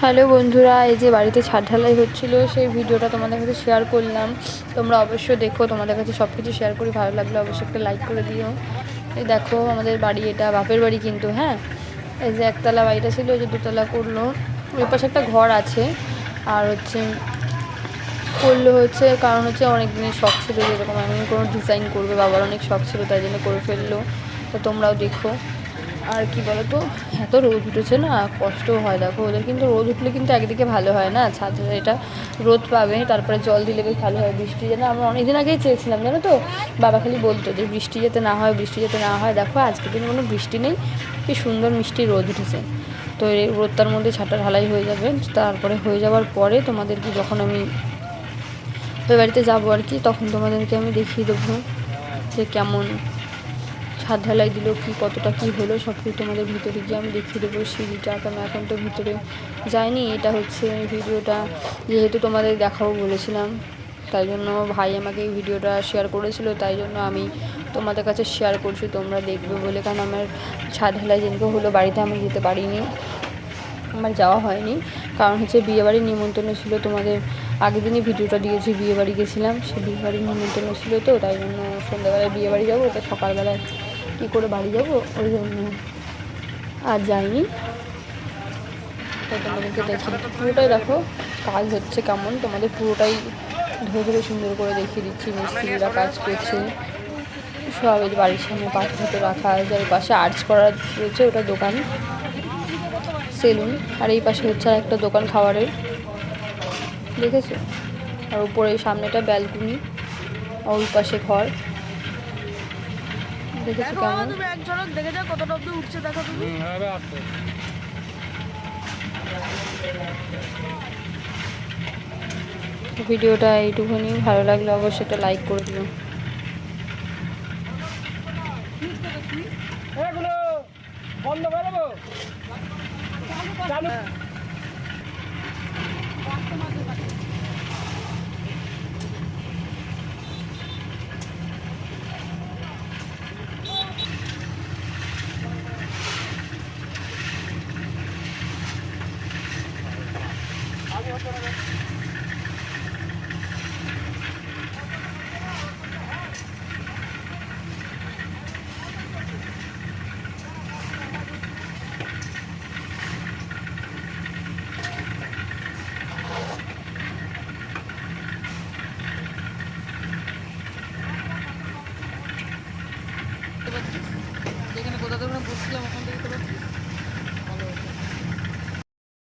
Hello বন্ধুরা, এই যে বাড়িতে ছাদ ঢালাই হচ্ছিল, সেই ভিডিওটা তোমাদের কাছে শেয়ার করলাম। তোমরা অবশ্যই দেখো, তোমাদের কাছে সব কিছু শেয়ার করি, ভালো লাগলে অবশ্যই একটা লাইক করে দিও। এই দেখো, আমাদের বাড়ি এটা, বাপের বাড়ি কিন্তু হ্যাঁ? এই যে একতলা বাড়িটা ছিল ওই যে দুতলা করল। ওই পাশে একটা ঘর আছে, আর হচ্ছে করল হচ্ছে, কারণ হচ্ছে অনেক দিনের শখ ছিল যেরকম আমি কোনো ডিজাইন করবে, বাবার অনেক শখ ছিল, তাই জন্য করে ফেলল। তো তোমরাও দেখো। আর কি বলতো? এত রোদ উঠেছে না, কষ্টও হয়। দেখো, ওদের কিন্তু রোদ উঠলে কিন্তু একদিকে ভালো হয় না। ছাদ এটা রোদ পাবে, তারপরে জল দিলে বেশ ভালো হয় বৃষ্টি যেন। আমরা অনেকদিন আগেই চেয়েছিলাম, জানো তো? বাবা খালি বলতো যে বৃষ্টি যাতে না হয়, বৃষ্টি যাতে না হয়। দেখো, আজকের দিন কোনো বৃষ্টি নেই, কি সুন্দর মিষ্টি রোদ উঠেছে। তো এই রোদটার মধ্যে ছাটা ঢালাই হয়ে যাবে। তারপরে হয়ে যাওয়ার পরে তোমাদেরকে যখন আমি ওই বাড়িতে যাব আর কি, তখন তোমাদেরকে আমি দেখিয়ে দেবো যে কেমন ছাদ ঢালাই দিল, কি কতটা কি হলো সব কিছু তোমাদের ভিতরে গিয়ে আমি দেখিয়ে দেবো সিঁড়িটা। কারণ এখন তো ভিতরে যাইনি, এটা হচ্ছে ভিডিওটা যেহেতু তোমাদের দেখাবো বলেছিলাম। তাই জন্য ভাই আমাকে এই ভিডিওটা শেয়ার করেছিল, তাই জন্য আমি তোমাদের কাছে শেয়ার করছি, তোমরা দেখবে বলে। কারণ আমার ছাদ ঢালাই যেদিকে হলো, বাড়িতে আমি যেতে পারিনি, আমার যাওয়া হয়নি। কারণ হচ্ছে বিয়েবাড়ির নিমন্ত্রণ ছিল তোমাদের, আগের দিনই ভিডিওটা দিয়েছি, বিয়েবাড়ি গেছিলাম, সে বিয়েবাড়ির নিমন্ত্রণ ছিল তো, তাই জন্য সন্ধ্যাবেলায় বিয়েবাড়ি যাব, তো সকালবেলায় কী করে বাড়ি যাব? ওই জন্য আর যাইনি। তোমাদেরকে দেখি পুরোটাই দেখো, কাজ হচ্ছে কেমন? তোমাদের পুরোটাই ধরে ধরে সুন্দর করে দেখিয়ে দিচ্ছি। মিস্ত্রিরা কাজ করছে। সব এই বাড়ির সামনে পাথর ফাথর রাখা আছে। আর পাশে আর্চ করা রয়েছে। ওটা দোকান। সেলুন। আর এই পাশে হচ্ছে আর একটা দোকান খাবারের। দেখেছ? আর উপরে সামনেটা ব্যালকনি। আর ওই পাশে ঘর। দেখেছ কেমন? তুমি এক ঝলক দেখে যাও কতটা অব্দি উঠছে দেখো তুমি। ভিডিওটা এইটুকুনি ভালো লাগলে অবশ্যই একটা লাইক করে দিও। বন্ধ করে দেবো? চালু যেখানে কোথা থেকে বসছিলাম ওখান থেকে